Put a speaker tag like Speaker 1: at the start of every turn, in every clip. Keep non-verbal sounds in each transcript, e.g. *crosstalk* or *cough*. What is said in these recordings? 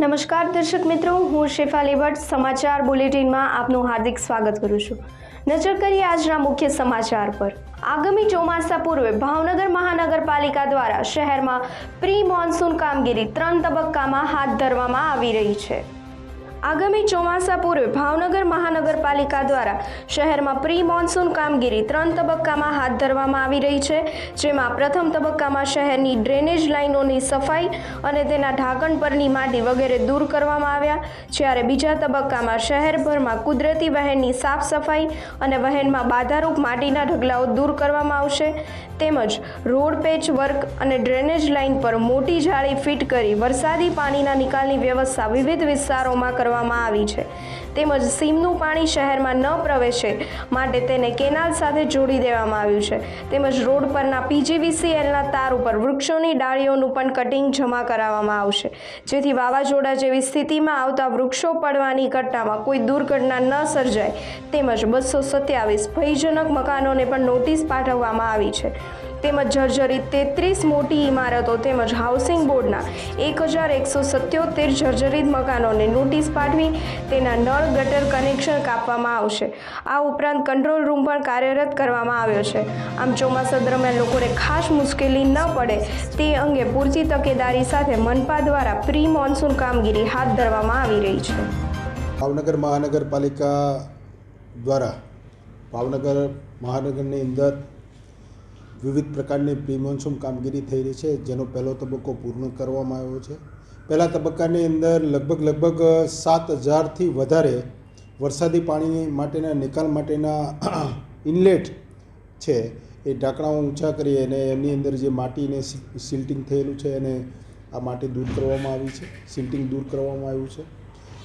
Speaker 1: નમસ્કાર દર્શક મિત્રો, હું શેફાલી ભટ્ટ સમાચાર બુલેટિનમાં આપનું હાર્દિક સ્વાગત કરું છું. નજર કરીએ આજના મુખ્ય સમાચાર પર. આગામી ચોમાસા પૂર્વે ભાવનગર મહાનગરપાલિકા દ્વારા શહેરમાં પ્રી મોન્સૂન કામગીરી ત્રણ તબક્કામાં હાથ ધરવામાં આવી રહી છે. આગામી ચોમાસા પૂર્વે ભાવનગર મહાનગરપાલિકા દ્વારા શહેરમાં પ્રી મોન્સૂન કામગીરી ત્રણ તબક્કામાં હાથ ધરવામાં આવી રહી છે, જેમાં પ્રથમ તબક્કામાં શહેરની ડ્રેનેજ લાઇનોની સફાઈ અને તેના ઢાંકણ પરની માટી વગેરે દૂર કરવામાં આવ્યા. જ્યારે બીજા તબક્કામાં શહેરભરમાં કુદરતી વહેણની સાફ સફાઈ અને વહેણમાં બાધારૂપ માટીના ઢગલાઓ દૂર કરવામાં આવશે. તેમજ રોડ પેચ વર્ક અને ડ્રેનેજ લાઇન પર મોટી જાળી ફિટ કરી વરસાદી પાણીના નિકાલની વ્યવસ્થા વિવિધ વિસ્તારોમાં કરવામાં આવી છે. તેમજ સીમનું પાણી શહેરમાં ન પ્રવેશે માટે તેને કેનાલ સાથે જોડી દેવામાં આવ્યું છે. તેમજ રોડ પરના પીજીવીસીએલના તાર ઉપર વૃક્ષોની ડાળીઓનું પણ કટિંગ જમા કરાવવામાં આવશે. જેથી વાવાઝોડા જેવી સ્થિતિમાં આવતા વૃક્ષો પડવાની ઘટનામાં કોઈ દુર્ઘટના ન સર્જાય. તેમજ બસો સત્યાવીસ ભયજનક મકાનોને પણ નોટિસ પાઠવવામાં આવી છે. તેમજ જર્જરિત તેત્રીસ મોટી ઇમારતો તેમજ હાઉસિંગ બોર્ડના એક હજાર એકસો સત્યોતેર જર્જરિત મકાનોને નોટિસ પાઠવી તેના નળ, ગટર કનેક્શન કાપવામાં આવશે. આ ઉપરાંત કંટ્રોલ રૂમ પણ કાર્યરત કરવામાં આવ્યો છે. આમ ચોમાસા દરમિયાન લોકોને ખાસ મુશ્કેલી ન પડે તે અંગે પૂરતી તકેદારી સાથે મનપા દ્વારા પ્રી મોન્સૂન કામગીરી હાથ ધરવામાં આવી રહી છે.
Speaker 2: ભાવનગર મહાનગરપાલિકા દ્વારા ભાવનગર મહાનગરની અંદર વિવિધ પ્રકારની પ્રિમોન્સુમ કામગીરી થઈ રહી છે, જેનો પહેલો તબક્કો પૂર્ણ કરવામાં આવ્યો છે. પહેલા તબક્કાની અંદર લગભગ લગભગ સાત હજારથી વધારે વરસાદી પાણી માટેના નિકાલ માટેના ઇનલેટ છે એ ઢાંકણાઓ ઊંચા કરી અને એમની અંદર જે માટીને સિલ્ટિંગ થયેલું છે એને આ માટી દૂર કરવામાં આવી છે, સિલ્ટિંગ દૂર કરવામાં આવ્યું છે.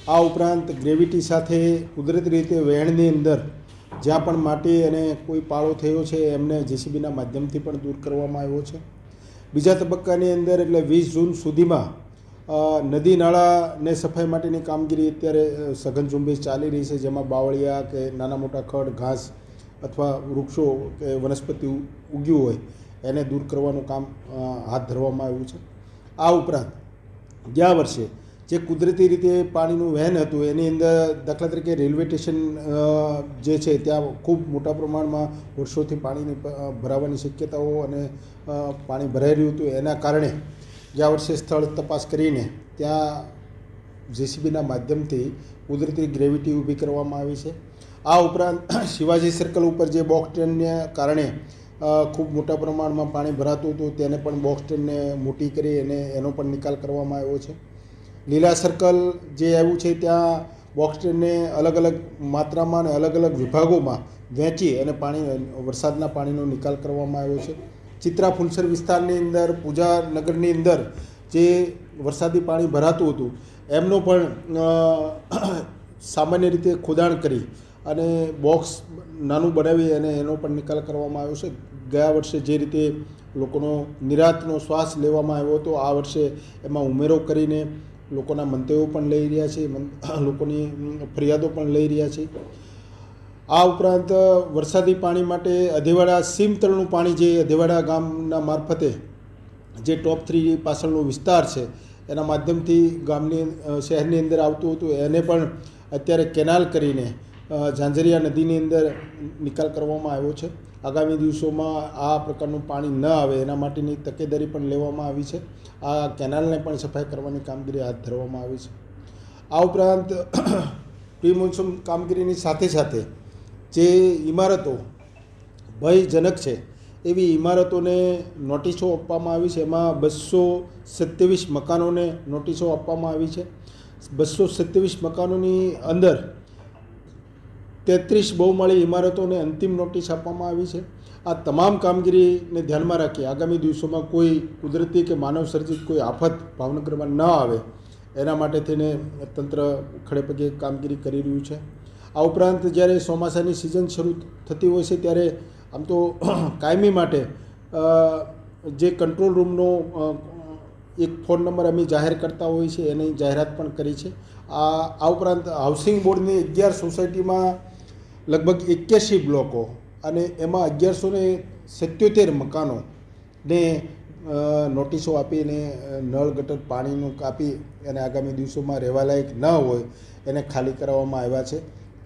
Speaker 2: આ ઉપરાંત ગ્રેવિટી સાથે કુદરતી રીતે વહેણની અંદર જ્યાં પણ માટી અને કોઈ પાળો થયો છે, એમને જેસીબીના માધ્યમથી પણ દૂર કરવામાં આવ્યો છે. બીજા તબક્કાની અંદર એટલે વીસ જૂન સુધીમાં નદી નાળાને સફાઈ માટેની કામગીરી અત્યારે સઘન ઝુંબેશ ચાલી રહી છે, જેમાં બાવળિયા કે નાના મોટા ખડ, ઘાસ અથવા વૃક્ષો કે વનસ્પતિ ઉગ્યું હોય, એને દૂર કરવાનું કામ હાથ ધરવામાં આવ્યું છે. આ ઉપરાંત, ગયા વર્ષે જે કુદરતી રીતે પાણીનું વહેન હતું, એની અંદર દાખલા તરીકે રેલવે સ્ટેશન જે છે, ત્યાં ખૂબ મોટા પ્રમાણમાં વર્ષોથી પાણીની ભરાવાની શક્યતાઓ અને પાણી ભરાઈ રહ્યું હતું. એના કારણે ગયા વર્ષે સ્થળ તપાસ કરીને ત્યાં જેસીબીના માધ્યમથી કુદરતી ગ્રેવિટી ઊભી કરવામાં આવી છે. આ ઉપરાંત *coughs* શિવાજી સર્કલ ઉપર જે બોક્સ ટ્રેનને કારણે ખૂબ મોટા પ્રમાણમાં પાણી ભરાતું હતું, તેને પણ બોક્સ ટ્રેનને મોટી કરી અને એનો પણ નિકાલ કરવામાં આવ્યો છે. લીલા સર્કલ જે આવ્યું છે, ત્યાં બોક્સ ટ્રેનને અલગ અલગ માત્રામાં અને અલગ અલગ વિભાગોમાં વહેંચી અને પાણી, વરસાદના પાણીનો નિકાલ કરવામાં આવ્યો છે. ચિત્રા ફુલસર વિસ્તારની અંદર, પૂજા નગરની અંદર જે વરસાદી પાણી ભરાતું હતું, એમનો પણ સામાન્ય રીતે ખોદાણ કરી અને બોક્સ નાનું બનાવી અને એનો પણ નિકાલ કરવામાં આવ્યો છે. ગયા વર્ષે જે રીતે લોકોનો નિરાતનો શ્વાસ લેવામાં આવ્યો હતો, આ વર્ષે એમાં ઉમેરો કરીને લોકોના મંતવ્યો પણ લઈ રહ્યા છે લોકોની ફરિયાદો પણ લઈ રહ્યા છે. આ ઉપરાંત વરસાદી પાણી માટે અધેવાડા સીમ તળનું પાણી જે અધેવાડા ગામના મારફતે જે ટોપ થ્રી પાછળનો વિસ્તાર છે, એના માધ્યમથી ગામની શહેરની અંદર આવતું હતું, એને પણ અત્યારે કેનાલ કરીને ઝાંઝરિયા નદીની અંદર નિકાલ કરવામાં આવ્યો છે. આગામી દિવસોમાં આ પ્રકારનું પાણી ન આવે એના માટેની તકેદારી પણ લેવામાં આવી છે. આ કેનાલને પણ સફાઈ કરવાની કામગીરી હાથ ધરવામાં આવી છે. આ ઉપરાંત *clears throat* પ્રી મોન્સૂન કામગીરીની સાથે સાથે જે ઇમારતો ભયજનક છે એવી ઇમારતોને નોટિસો આપવામાં આવી છે. એમાં બસો સત્યાવીસ મકાનોને નોટિસો આપવામાં આવી છે. બસો સત્યાવીસ મકાનોની અંદર તેત્રીસ બહુમાળી ઇમારતોને અંતિમ નોટિસ આપવામાં આવી છે. આ તમામ કામગીરીને ધ્યાનમાં રાખી આગામી દિવસોમાં કોઈ કુદરતી કે માનવ સર્જિત કોઈ આફત ભાવનગરમાં ન આવે, એના માટે થઈને તંત્ર ખડેપગે કામગીરી કરી રહ્યું છે. આ ઉપરાંત જ્યારે ચોમાસાની સિઝન શરૂ થતી હોય છે ત્યારે આમ તો *clears throat* કાયમી માટે જે કંટ્રોલ રૂમનો એક ફોન નંબર અમે જાહેર કરતા હોઈએ છીએ એની જાહેરાત પણ કરી છે. આ ઉપરાંત હાઉસિંગ બોર્ડની અગિયાર સોસાયટીમાં લગભગ એક્યાસી બ્લોકો અને એમાં અગિયારસો ને સત્યોતેર મકાનો નોટિસો આપીને નળ, ગટર, પાણીનું કાપી અને આગામી દિવસોમાં રહેવાલાયક ન હોય એને ખાલી કરાવવામાં આવ્યા છે.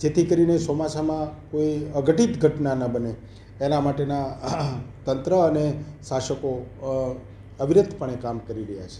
Speaker 2: જેથી કરીને ચોમાસામાં કોઈ અઘટિત ઘટના ન બને. એના માટેના તંત્ર અને શાસકો અવિરતપણે કામ કરી રહ્યા છે.